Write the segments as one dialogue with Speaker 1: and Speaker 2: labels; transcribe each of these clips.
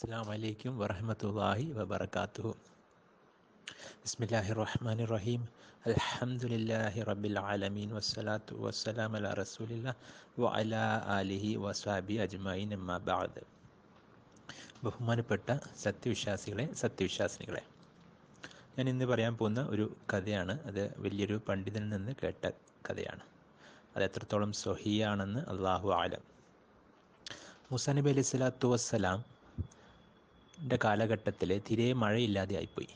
Speaker 1: അസ്സാം വലൈക്കും വറഹമത്തല്ലാഹി വബർക്കാത്തു ബിസ്മില്ലാഹി റഹ്മാൻ റഹീം അൽഹംദുലില്ലാഹി റബ്ബിൽ ആലമീൻ. വസ്സലാത്തു വസ്സലാം അല റസൂലില്ല വ അല ആലിഹി വസ്വാബി അജ്മൈൻ ബഅദ്. ബഹുമാനപ്പെട്ട സത്യവിശ്വാസികളെ സത്യവിശ്വാസിനികളെ ഞാൻ ഇന്ന് പറയാൻ പോകുന്ന ഒരു കഥയാണ്. അത് വലിയൊരു പണ്ഡിതനിൽ നിന്ന് കേട്ട കഥയാണ്. അത് എത്രത്തോളം സൊഹിയാണെന്ന് അള്ളാഹു ആലം. മുസാ നബി അലൈഹി സ്വലാത്തു വസ്സലാം കാലഘട്ടത്തിൽ തീരെ മഴയില്ലാതെ ആയിപ്പോയി.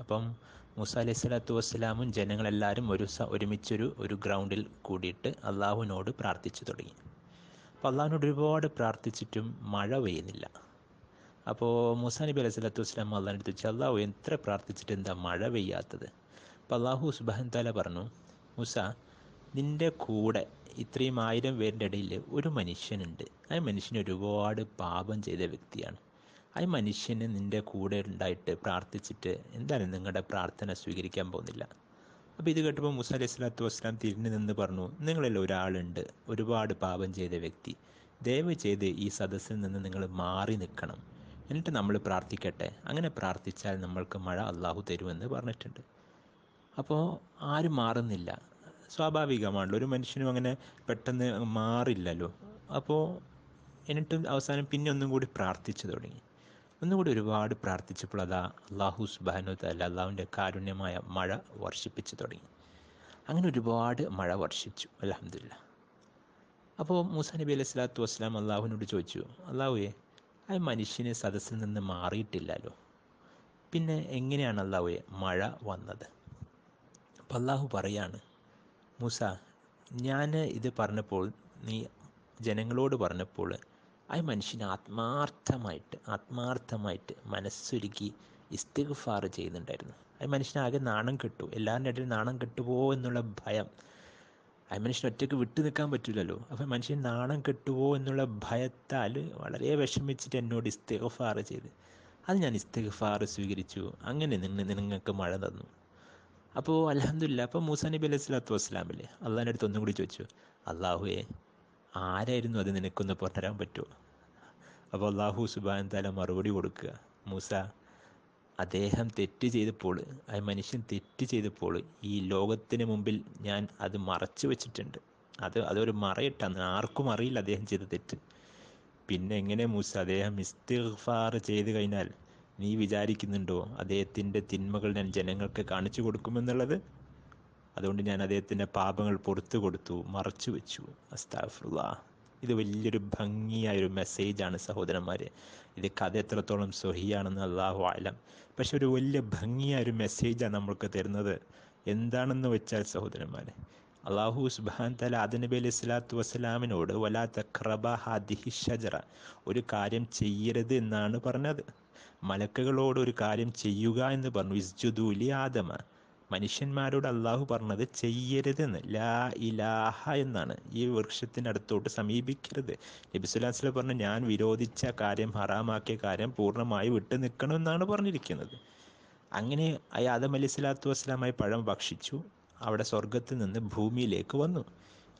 Speaker 1: അപ്പം മൂസ അലൈഹി സ്വലാത്തു വസ്സലാമും ജനങ്ങളെല്ലാവരും ഒരു ഒരുമിച്ചൊരു ഒരു ഗ്രൗണ്ടിൽ കൂടിയിട്ട് അള്ളാഹുവിനോട് പ്രാർത്ഥിച്ചു തുടങ്ങി. അപ്പോൾ അള്ളാഹുവിനോട് ഒരുപാട് പ്രാർത്ഥിച്ചിട്ടും മഴ പെയ്യുന്നില്ല. അപ്പോൾ മൂസ നബി അലൈഹി സ്വലാത്തു വസ്സലാം അള്ളാഹിനെ ചോദിച്ചു അള്ളാഹു എത്ര പ്രാർത്ഥിച്ചിട്ട് എന്താ മഴ പെയ്യാത്തത്? അപ്പോൾ അള്ളാഹു സുബാൻ താല പറഞ്ഞു മൂസ നിന്റെ കൂടെ ഇത്രയും ആയിരം പേരുടെ ഇടയിൽ ഒരു മനുഷ്യനുണ്ട്. ആ മനുഷ്യൻ ഒരുപാട് പാപം ചെയ്ത വ്യക്തിയാണ്. ആ മനുഷ്യന് നിന്റെ കൂടെ ഉണ്ടായിട്ട് പ്രാർത്ഥിച്ചിട്ട് എന്താണ് നിങ്ങളുടെ പ്രാർത്ഥന സ്വീകരിക്കാൻ പോകുന്നില്ല? അപ്പോൾ ഇത് കേട്ടപ്പോൾ മുസ അലൈഹി സ്വലാത്തു വസ്സലാം തിരിഞ്ഞു നിന്ന് പറഞ്ഞു നിങ്ങളിൽ ഒരാളുണ്ട് ഒരുപാട് പാപം ചെയ്ത വ്യക്തി. ദയവ് ചെയ്ത് ഈ സദസ്സിൽ നിന്ന് നിങ്ങൾ മാറി നിൽക്കണം. എന്നിട്ട് നമ്മൾ പ്രാർത്ഥിക്കട്ടെ. അങ്ങനെ പ്രാർത്ഥിച്ചാൽ നമ്മൾക്ക് മഴ അള്ളാഹു തരുമെന്ന് പറഞ്ഞിട്ടുണ്ട്. അപ്പോൾ ആരും മാറുന്നില്ല. സ്വാഭാവികമാണല്ലോ ഒരു മനുഷ്യനും അങ്ങനെ പെട്ടെന്ന് മാറില്ലല്ലോ. അപ്പോൾ എന്നിട്ടും അവസാനം പിന്നെ ഒന്നും കൂടി പ്രാർത്ഥിച്ചു തുടങ്ങി. ഒന്നും കൂടി ഒരുപാട് പ്രാർത്ഥിച്ചപ്പോൾ അതാ അള്ളാഹു സുബാനു അല്ല അള്ളാഹുവിന്റെ കാരുണ്യമായ മഴ വർഷിപ്പിച്ചു തുടങ്ങി. അങ്ങനെ ഒരുപാട് മഴ വർഷിച്ചു. അലഹമില്ല അപ്പോൾ മൂസ നബി അലൈഹി സ്വലാത്തു വസ്സലാം അള്ളാഹുവിനോട് ചോദിച്ചു അള്ളാഹുവെ ആ മനുഷ്യനെ സദസ്സിൽ നിന്ന് മാറിയിട്ടില്ലല്ലോ. പിന്നെ എങ്ങനെയാണ് അള്ളാഹുവെ മഴ വന്നത്? അപ്പം അള്ളാഹു പറയാണ് മൂസ ഞാൻ ഇത് പറഞ്ഞപ്പോൾ നീ ജനങ്ങളോട് പറഞ്ഞപ്പോൾ ആ മനുഷ്യൻ ആത്മാർത്ഥമായിട്ട് ആത്മാർത്ഥമായിട്ട് മനസ്സൊരുക്കി ഇസ്തിഗ്ഫാർ ചെയ്യുന്നുണ്ടായിരുന്നു. ആ മനുഷ്യനാകെ നാണം കെട്ടു. എല്ലാവരുടെ ഇടയിൽ നാണം കെട്ടുപോകുമോ എന്നുള്ള ഭയം. ആ മനുഷ്യൻ ഒറ്റയ്ക്ക് വിട്ടു നിൽക്കാൻ പറ്റില്ലല്ലോ. അപ്പം മനുഷ്യൻ നാണം കെട്ടുപോകുമോ എന്നുള്ള ഭയത്താൽ വളരെ വിഷമിച്ചിട്ട് എന്നോട് ഇസ്തിഗ്ഫാർ ചെയ്ത്. അത് ഞാൻ ഇസ്തിഗ്ഫാർ സ്വീകരിച്ചു. അങ്ങനെ നിങ്ങൾ നിങ്ങൾക്ക് മഴ തന്നു. അപ്പോൾ അലഹമില്ല അപ്പോൾ മൂസ നബി അലൈഹി സ്വലാത്തു വസ്സലാമില്ലേ? അള്ളാഹിന്റെ അടുത്ത് ഒന്നും കൂടി ചോദിച്ചു. അള്ളാഹുവേ ആരായിരുന്നു അത് നിനക്കൊന്ന് പുറത്തരാൻ പറ്റുമോ? അപ്പോൾ അള്ളാഹു സുബാൻ തല മറുപടി കൊടുക്കുക മൂസ അദ്ദേഹം തെറ്റ് ചെയ്തപ്പോൾ ആ മനുഷ്യൻ തെറ്റ് ചെയ്തപ്പോൾ ഈ ലോകത്തിന് മുമ്പിൽ ഞാൻ അത് മറച്ചു വെച്ചിട്ടുണ്ട്. അത് അതൊരു മറയിട്ടാണ്. ആർക്കും അറിയില്ല അദ്ദേഹം ചെയ്ത തെറ്റ്. പിന്നെ എങ്ങനെ മൂസ അദ്ദേഹം ഇസ്തിഫാർ ചെയ്ത് കഴിഞ്ഞാൽ നീ വിചാരിക്കുന്നുണ്ടോ അദ്ദേഹത്തിന്റെ തിന്മകൾ ഞാൻ ജനങ്ങൾക്ക് കാണിച്ചു കൊടുക്കുമെന്നുള്ളത്? അതുകൊണ്ട് ഞാൻ അദ്ദേഹത്തിന്റെ പാപങ്ങൾ പുറത്തു കൊടുത്തു മറച്ചു വെച്ചു. അസ്താഫുള്ള ഇത് വലിയൊരു ഭംഗിയായൊരു മെസ്സേജാണ് സഹോദരന്മാരെ. ഇത് കഥ എത്രത്തോളം സ്വഹിയാണെന്ന് അള്ളാഹു ആലം പക്ഷെ ഒരു വലിയ ഭംഗിയായൊരു മെസ്സേജാണ് നമ്മൾക്ക് തരുന്നത്. എന്താണെന്ന് വെച്ചാൽ സഹോദരന്മാരെ അള്ളാഹു സുബാൻ തല അദനബി അലൈഹി സ്വലാത്തു വസ്സലാമിനോട് വലാ തക്രബ ഹാദിഹി ഷജറ ഒരു കാര്യം ചെയ്യരുത് എന്നാണ് പറഞ്ഞത്. മലക്കുകളോട് ഒരു കാര്യം ചെയ്യുക എന്ന് പറഞ്ഞു. ഇസ്ജുദൂലി ആദമ മനുഷ്യന്മാരോട് അള്ളാഹു പറഞ്ഞത് ചെയ്യരുതെന്ന്. ലാ ഇലാഹ എന്നാണ്. ഈ വൃക്ഷത്തിന്റെ അടുത്തോട്ട് സമീപിക്കരുത്. നബിസുലാസ്ല പറഞ്ഞു ഞാൻ വിരോധിച്ച കാര്യം ഹറാമാക്കിയ കാര്യം പൂർണമായി വിട്ടു നിൽക്കണമെന്നാണ് പറഞ്ഞിരിക്കുന്നത്. അങ്ങനെ ആദം അലി സ്വലാത്തു വസ്സലാമായി പഴം ഭക്ഷിച്ചു. അവിടെ സ്വർഗത്തിൽ നിന്ന് ഭൂമിയിലേക്ക് വന്നു.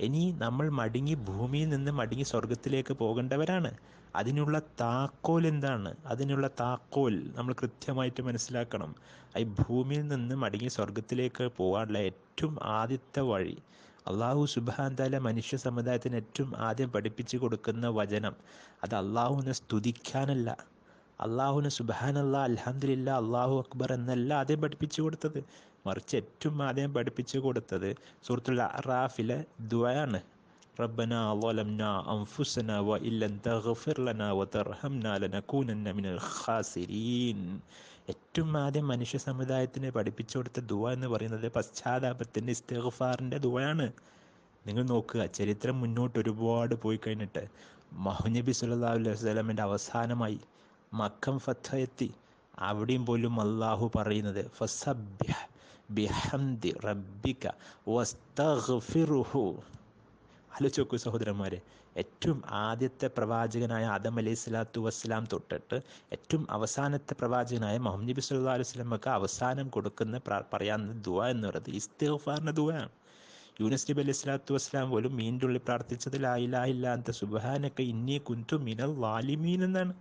Speaker 1: ഇനി നമ്മൾ മടങ്ങി ഭൂമിയിൽ നിന്ന് മടങ്ങി സ്വർഗത്തിലേക്ക് പോകേണ്ടവരാണ്. അതിനുള്ള താക്കോൽ എന്താണ്? അതിനുള്ള താക്കോൽ നമ്മൾ കൃത്യമായിട്ട് മനസ്സിലാക്കണം. ഈ ഭൂമിയിൽ നിന്ന് മടങ്ങി സ്വർഗത്തിലേക്ക് പോകാനുള്ള ഏറ്റവും ആദ്യത്തെ വഴി അള്ളാഹു സുബാന്താല താല മനുഷ്യ സമുദായത്തിന് ഏറ്റവും ആദ്യം പഠിപ്പിച്ചു കൊടുക്കുന്ന വചനം അത് അള്ളാഹുവിനെ സ്തുതിക്കാനല്ല. അള്ളാഹുവിന് സുബാനല്ല അലഹമില്ല അള്ളാഹു അക്ബർ എന്നല്ല ആദ്യം പഠിപ്പിച്ചു കൊടുത്തത്. മറിച്ച് ഏറ്റവും ആദ്യം പഠിപ്പിച്ചു കൊടുത്തത് സുഹൃത്തുള്ള അറാഫിലെ ദ്വയാണ് ربنا ظلمنا أنفسنا وإن لم تغفر لنا وترحمنا لنكونن من الخاسرين ഏറ്റവും ആദ്യം മനുഷ്യ സമുദായത്തിന് പഠിപ്പിച്ചു കൊടുത്ത ദുവ എന്ന് പറയുന്നത് പശ്ചാത്താപത്തിൻ്റെ ഇസ്തിഗ്ഫാറിൻ്റെ ദുവയാണ് നിങ്ങൾ നോക്കുക ചരിത്രം മുന്നോട്ട് ഒരുപാട് പോയി കഴിഞ്ഞിട്ട് മഹനബി സുല്ലാ അലൈഹി വസ്ലമിൻ്റെ അവസാനമായി മക്കം ഫത്ത എത്തി അവിടെയും പോലും അള്ളാഹു പറയുന്നത് ഫസബ്യ ബിഹംദി റബ്ബിക വസ്തഗ്ഫിറുഹു ആലോചിച്ചു സഹോദരന്മാരെ. ഏറ്റവും ആദ്യത്തെ പ്രവാചകനായ ആദം അലൈഹി സ്വലാത്തു വസ്സലാം തൊട്ടിട്ട് ഏറ്റവും അവസാനത്തെ പ്രവാചകനായ മുഹമ്മദ് നബി സല്ലാ അലൈഹി സ്വലമൊക്കെ അവസാനം കൊടുക്കുന്ന പറയാവുന്ന ദുവ എന്ന് പറയുന്നത് ഇസ്തിഗ്ഫാറിന്റെ ദുവയാണ് യൂനസ് നബി അലൈഹി സ്വലാത്തു വസ്സലാം പോലും മീന്റെ ഉള്ളിൽ പ്രാർത്ഥിച്ചത് ലായിലാഹില്ലാത്ത സുബഹാനൊക്കെ ഇന്നി കുന്തു മിനൽ വാലിമീൻ എന്നാണ്.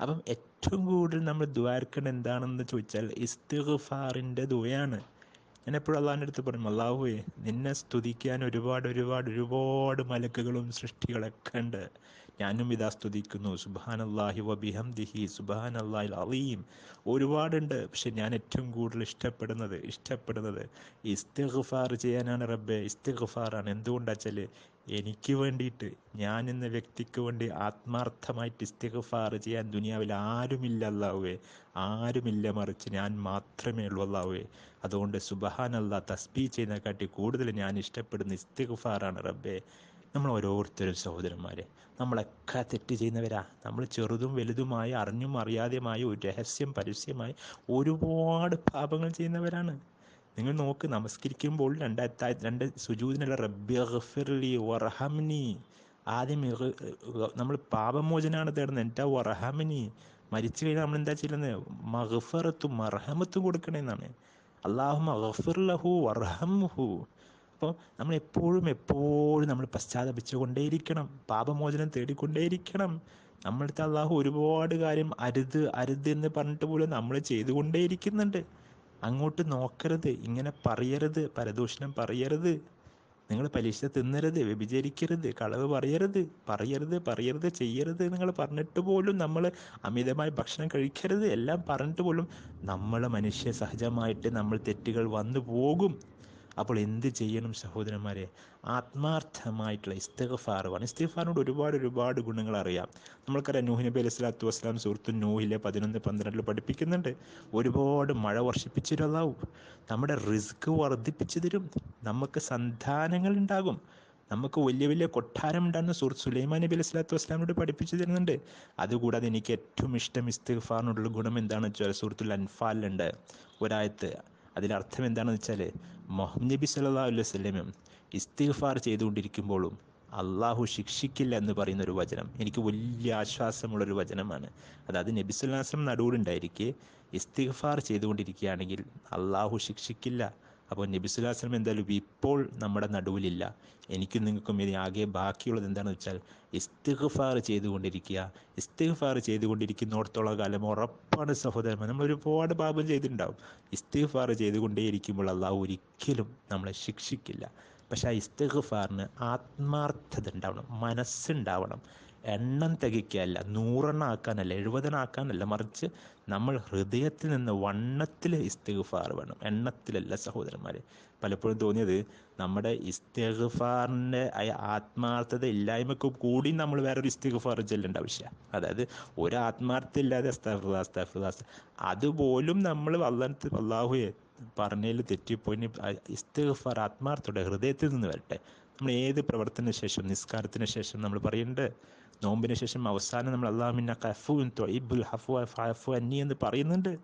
Speaker 1: അപ്പം ഏറ്റവും കൂടുതൽ നമ്മൾ ദ്വാരക്കേണ്ട എന്താണെന്ന് ചോദിച്ചാൽ ഇസ്തിഗ്ഫാറിന്റെ ദുവയാണ് ഞാൻ എപ്പോഴും അള്ളാഹിന്റെ അടുത്ത് പറഞ്ഞു അള്ളാഹുവേ നിന്നെ സ്തുതിക്കാൻ ഒരുപാട് ഒരുപാട് ഒരുപാട് മലക്കുകളും സൃഷ്ടികളൊക്കെ ഉണ്ട്. ഞാനും ഇതാ സ്തുതിക്കുന്നു. അള്ളാഹി വബിഹംദിഹി സുബാൻ അള്ളാഹിൽ അലീം. ഒരുപാടുണ്ട് പക്ഷെ ഞാൻ ഏറ്റവും കൂടുതൽ ഇഷ്ടപ്പെടുന്നത് ഇഷ്ടപ്പെടുന്നത് ഇസ്തിഗ്ഫാർ ചെയ്യാനാണ് റബ്ബെ. ഇസ്തിഗ്ഫാറാണ്. എന്തുകൊണ്ടാച്ചാൽ എനിക്ക് വേണ്ടിയിട്ട് ഞാൻ എന്ന വ്യക്തിക്ക് വേണ്ടി ആത്മാർത്ഥമായിട്ട് ഇസ്തിഗ്ഫാർ ചെയ്യാൻ ദുനിയാവിൽ ആരുമില്ല അല്ലാവേ ആരുമില്ല മറിച്ച് ഞാൻ മാത്രമേ ഉള്ളൂ അല്ലാവേ അതുകൊണ്ട് സുബഹാൻ അല്ലാ തസ്ബീ ചെയ്യുന്നതിനെക്കാട്ടി കൂടുതൽ ഞാൻ ഇഷ്ടപ്പെടുന്ന ഇസ്തിഗ്ഫാറാണ് റബ്ബെ. നമ്മൾ ഓരോരുത്തരും സഹോദരന്മാരെ നമ്മളൊക്കെ തെറ്റ് ചെയ്യുന്നവരാ. നമ്മൾ ചെറുതും വലുതുമായി അറിഞ്ഞും അറിയാതെയുമായി ഒരു രഹസ്യം പരസ്യമായി ഒരുപാട് പാപങ്ങൾ ചെയ്യുന്നവരാണ്. നിങ്ങൾ നോക്ക് നമസ്കരിക്കുമ്പോൾ രണ്ടായിരത്തി രണ്ട് സുജൂദിനുള്ള റബ്ബി വറഹമിനി ആദ്യം നമ്മൾ പാപമോചനാണ് തേടുന്നത്. എന്റെ വറഹമിനി മരിച്ചു കഴിഞ്ഞാൽ നമ്മൾ എന്താ ചെയ്യുന്നത്? മഹഫറത്തും മർഹമത്തും കൊടുക്കണമെന്നാണ് അള്ളാഹു മഹഫിർ ലഹു വർഹംഹു അപ്പോൾ നമ്മൾ എപ്പോഴും എപ്പോഴും നമ്മൾ പശ്ചാത്തപിച്ചുകൊണ്ടേയിരിക്കണം. പാപമോചനം തേടിക്കൊണ്ടേയിരിക്കണം. നമ്മളടുത്ത് അള്ളാഹു ഒരുപാട് കാര്യം അരുത് അരുത് എന്ന് പറഞ്ഞിട്ട് പോലും നമ്മൾ ചെയ്തുകൊണ്ടേയിരിക്കുന്നുണ്ട്. അങ്ങോട്ട് നോക്കരുത് ഇങ്ങനെ പറയരുത് പരദൂഷണം പറയരുത്. നിങ്ങൾ പലിശ തിന്നരുത് വ്യഭിചരിക്കരുത് കളവ് പറയരുത് പറയരുത് പറയരുത് ചെയ്യരുത് നിങ്ങൾ പറഞ്ഞിട്ട് പോലും നമ്മൾ അമിതമായി ഭക്ഷണം കഴിക്കരുത്. എല്ലാം പറഞ്ഞിട്ട് പോലും നമ്മൾ മനുഷ്യ സഹജമായിട്ട് നമ്മൾ തെറ്റുകൾ വന്നു പോകും. അപ്പോൾ എന്ത് ചെയ്യണം സഹോദരന്മാരെ? ആത്മാർത്ഥമായിട്ടുള്ള ഇസ്തിഗ്ഫാർ വേണം ഇസ്തിഗ്ഫാറിനോട് ഒരുപാട് ഒരുപാട് ഗുണങ്ങൾ അറിയാം. നമ്മൾക്കറിയാം നൂഹ് നബി അലൈഹി സ്വലാത്തു വസ്സലാം സുഹൃത്തു നൂഹിലെ പതിനൊന്ന് പന്ത്രണ്ടിൽ പഠിപ്പിക്കുന്നുണ്ട്. ഒരുപാട് മഴ വർഷിപ്പിച്ചു തരാവും നമ്മുടെ റിസ്ക് വർദ്ധിപ്പിച്ചു തരും. നമുക്ക് സന്താനങ്ങൾ ഉണ്ടാകും. നമുക്ക് വലിയ വലിയ കൊട്ടാരം ഉണ്ടാകുന്ന സുഹൃത്ത് സുലൈമാൻ നബി അലൈഹി സ്വലാത്തു വസ്സലാമിനോട് പഠിപ്പിച്ചു തരുന്നുണ്ട്. അതുകൂടാതെ എനിക്ക് ഏറ്റവും ഇഷ്ടം ഇസ്തിഗ്ഫാറിനോടുള്ള ഗുണം എന്താണെന്ന് വെച്ചാൽ സുഹൃത്തുൽ അൻഫാലിലുണ്ട്. ഒരായത്ത് അതിലർത്ഥം എന്താണെന്ന് വെച്ചാൽ മുഹമ്മദ് നബി സല്ലാ അലൈഹി വല്ലമയും ഇസ്തിഗ്ഫാർ ചെയ്തുകൊണ്ടിരിക്കുമ്പോഴും അള്ളാഹു ശിക്ഷിക്കില്ല എന്ന് പറയുന്ന ഒരു വചനം. എനിക്ക് വലിയ ആശ്വാസമുള്ളൊരു വചനമാണ്. അതായത് നബി സുല്ലാസ്ലം നടുവിലുണ്ടായിരിക്കെ ഇസ്തിഗ്ഫാർ ചെയ്തുകൊണ്ടിരിക്കുകയാണെങ്കിൽ അള്ളാഹു ശിക്ഷിക്കില്ല അപ്പോൾ നബി സുല്ലാസ്ലം എന്തായാലും ഇപ്പോൾ നമ്മുടെ നടുവിലില്ല. എനിക്കും നിങ്ങൾക്കും ഇനി ആകെ ബാക്കിയുള്ളത് എന്താണെന്ന് വെച്ചാൽ ഇസ്തിഗ്ഫാർ ചെയ്തുകൊണ്ടിരിക്കുക. ഇസ്തിഗ്ഫാർ ചെയ്തുകൊണ്ടിരിക്കുന്നിടത്തോളം കാലം ഉറപ്പാണ് സഹോദരന്മാർ. നമ്മൾ ഒരുപാട് പാപം ചെയ്തിട്ടുണ്ടാവും. ഇസ്തിഗ്ഫാർ ചെയ്തുകൊണ്ടേയിരിക്കുമ്പോൾ അള്ളാഹ് ഒരിക്കലും നമ്മളെ ശിക്ഷിക്കില്ല. പക്ഷേ ആ ഇസ്തിഗ്ഫാറിന് ആത്മാർത്ഥത ഉണ്ടാവണം. മനസ്സുണ്ടാവണം. എണ്ണം തികയ്ക്കല്ല നൂറെണ്ണം ആക്കാനല്ല എഴുപതെണ്ണം ആക്കാനല്ല. മറിച്ച് നമ്മൾ ഹൃദയത്തിൽ നിന്ന് വണ്ണത്തിൽ ഇസ്തിഗ്ഫാർ വേണം. എണ്ണത്തിലല്ല സഹോദരന്മാരെ. പലപ്പോഴും തോന്നിയത് നമ്മുടെ ഇസ്തിഗ്ഫാറിന്റെ ആത്മാർത്ഥത ഇല്ലായ്മക്ക് കൂടി നമ്മൾ വേറൊരു ഇസ്തിഗ്ഫാർ ചെല്ലേണ്ട ആവശ്യമാണ് അതായത് ഒരു ആത്മാർത്ഥത ഇല്ലാതെ അതുപോലും നമ്മൾ വല്ലത്ത് അള്ളാഹുയെ പറഞ്ഞതിൽ തെറ്റിപ്പോയി. ഇസ്തിഗ്ഫാർ ആത്മാർത്ഥയുടെ ഹൃദയത്തിൽ നിന്ന് വരട്ടെ. നമ്മൾ ഏത് പ്രവർത്തന ശേഷം നിസ്കാരത്തിന് ശേഷം നമ്മൾ പറയുന്നുണ്ട് നോമ്പിന് ശേഷം അവസാനം നമ്മൾ അള്ളാഹുമിന്ന കഫു തൊയ്ബുൽ ഹഫു അന്നി എന്ന് പറയുന്നുണ്ട്.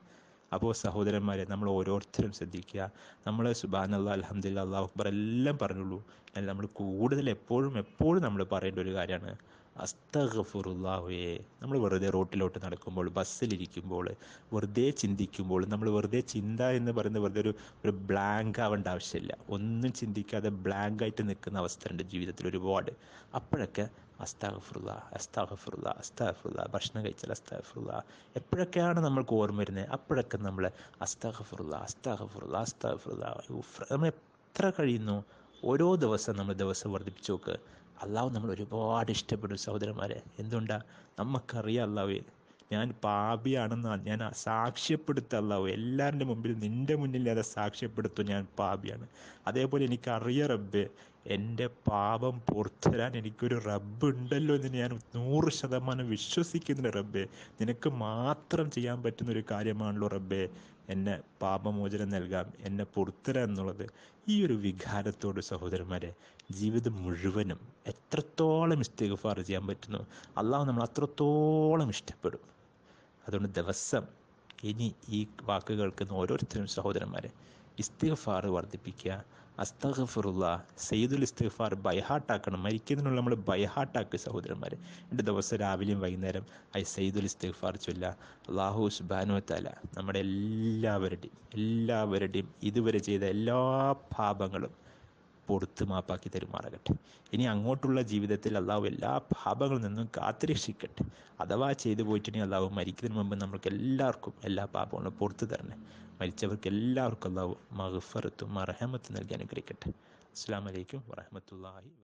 Speaker 1: അപ്പോൾ സഹോദരന്മാരെ നമ്മൾ ഓരോരുത്തരും ശ്രദ്ധിക്കുക. നമ്മൾ അള്ളാഹ് അലഹമ്മദില്ല അള്ളാഹു അക്ബർ എല്ലാം പറഞ്ഞുള്ളൂ. എന്നാൽ നമ്മൾ കൂടുതൽ എപ്പോഴും എപ്പോഴും നമ്മൾ പറയേണ്ട ഒരു കാര്യമാണ്. അസ്തഗഫുറുല്ലാഹുവേ. നമ്മൾ വെറുതെ റോട്ടിലോട്ട് നടക്കുമ്പോൾ ബസ്സിലിരിക്കുമ്പോൾ വെറുതെ ചിന്തിക്കുമ്പോൾ നമ്മൾ വെറുതെ ചിന്ത എന്ന് പറയുന്നത് വെറുതെ ഒരു ഒരു ബ്ലാങ്ക് ആവേണ്ട ആവശ്യമില്ല. ഒന്നും ചിന്തിക്കാതെ ബ്ലാങ്ക് ആയിട്ട് നിൽക്കുന്ന അവസ്ഥ ഉണ്ട് ജീവിതത്തിൽ ഒരുപാട്. അപ്പോഴൊക്കെ അസ്താഗഫുറുല്ല അസ്താഗഫുറുല്ല അസ്താഗഫുറുല്ല ഭക്ഷണം കഴിച്ചാൽ അസ്താഗഫുറുല്ല. എപ്പോഴൊക്കെയാണ് നമ്മൾക്ക് ഓർമ്മ വരുന്നത്? അപ്പോഴൊക്കെ നമ്മൾ അസ്താഗഫുറുല്ല അസ്താഗഫുറുല്ല അസ്താഗഫുറുല്ല. നമ്മൾ എത്ര കഴിയുന്നു? ഓരോ ദിവസം നമ്മൾ ദിവസം വർദ്ധിപ്പിച്ചു നോക്ക്. അള്ളാഹു നമ്മൾ ഒരുപാട് ഇഷ്ടപ്പെടും സഹോദരന്മാരെ. എന്തുകൊണ്ടാണ് നമുക്കറിയാം അള്ളാഹുവേ ഞാൻ പാപിയാണെന്ന് ഞാൻ സാക്ഷ്യപ്പെടുത്ത അള്ളാഹു എല്ലാവരുടെ മുമ്പിൽ നിന്റെ മുന്നിൽ അത് സാക്ഷ്യപ്പെടുത്തും ഞാൻ പാപിയാണ്. അതേപോലെ എനിക്ക് അറിയ റബ്ബേ എന്റെ പാപം പുറത്തരാൻ എനിക്കൊരു റബ്ബ് ഉണ്ടല്ലോ എന്ന് ഞാൻ നൂറ് ശതമാനം വിശ്വസിക്കുന്നുണ്ട് റബ്ബേ. നിനക്ക് മാത്രം ചെയ്യാൻ പറ്റുന്ന ഒരു കാര്യമാണല്ലോ റബ്ബേ എന്നെ പാപമോചനം നൽകാം എന്നെ പുറത്തരാൻ എന്നുള്ളത്. ഈ ഒരു വികാരത്തോട് സഹോദരന്മാരെ ജീവിതം മുഴുവനും എത്രത്തോളം ഇസ്തിഗ്ഫാർ ചെയ്യാൻ പറ്റുന്നു? അള്ളാഹു നമ്മൾ അത്രത്തോളം ഇഷ്ടപ്പെടും. അതുകൊണ്ട് ദിവസം ഇനി ഈ വാക്ക് കേൾക്കുന്ന ഓരോരുത്തരും സഹോദരന്മാരെ ഇസ്തിഗ്ഫാർ വർദ്ധിപ്പിക്കുക. അസ്തഗഫുറുള്ള സയ്യിദുൽ ഇസ്തിഗ്ഫാർ ബൈഹാട്ടാക്കണം മരിക്കുന്നതിനുള്ള നമ്മൾ ബൈഹാട്ടാക്കുക സഹോദരന്മാരെ. എന്റെ ദിവസം രാവിലെയും വൈകുന്നേരം ഐ സയ്യിദുൽ ഇസ്തിഗ്ഫാർ ചൊല്ല. അള്ളാഹു സുബാനു തല നമ്മുടെ എല്ലാവരുടെയും എല്ലാവരുടെയും ഇതുവരെ ചെയ്ത എല്ലാ പാപങ്ങളും പൊറുത്ത് മാപ്പാക്കി തരുമാറാകട്ടെ. ഇനി അങ്ങോട്ടുള്ള ജീവിതത്തിൽ അള്ളാഹു എല്ലാ പാപങ്ങളിൽ നിന്നും കാത്തിരക്ഷിക്കട്ടെ അഥവാ ചെയ്തു പോയിട്ടുണ്ടെങ്കിൽ അള്ളാഹു മരിക്കുന്നതിന് മുമ്പ് നമ്മൾക്ക് എല്ലാവർക്കും എല്ലാ പാപങ്ങളും പുറത്തു തരണേ. മരിച്ചവർക്ക് എല്ലാവർക്കും അള്ളാഹു മഹഫറത്തും അറഹമത്തും നൽകി അനുഗ്രഹിക്കട്ടെ. അസ്സാം വലൈക്കും വറഹമത്തല്ലാഹി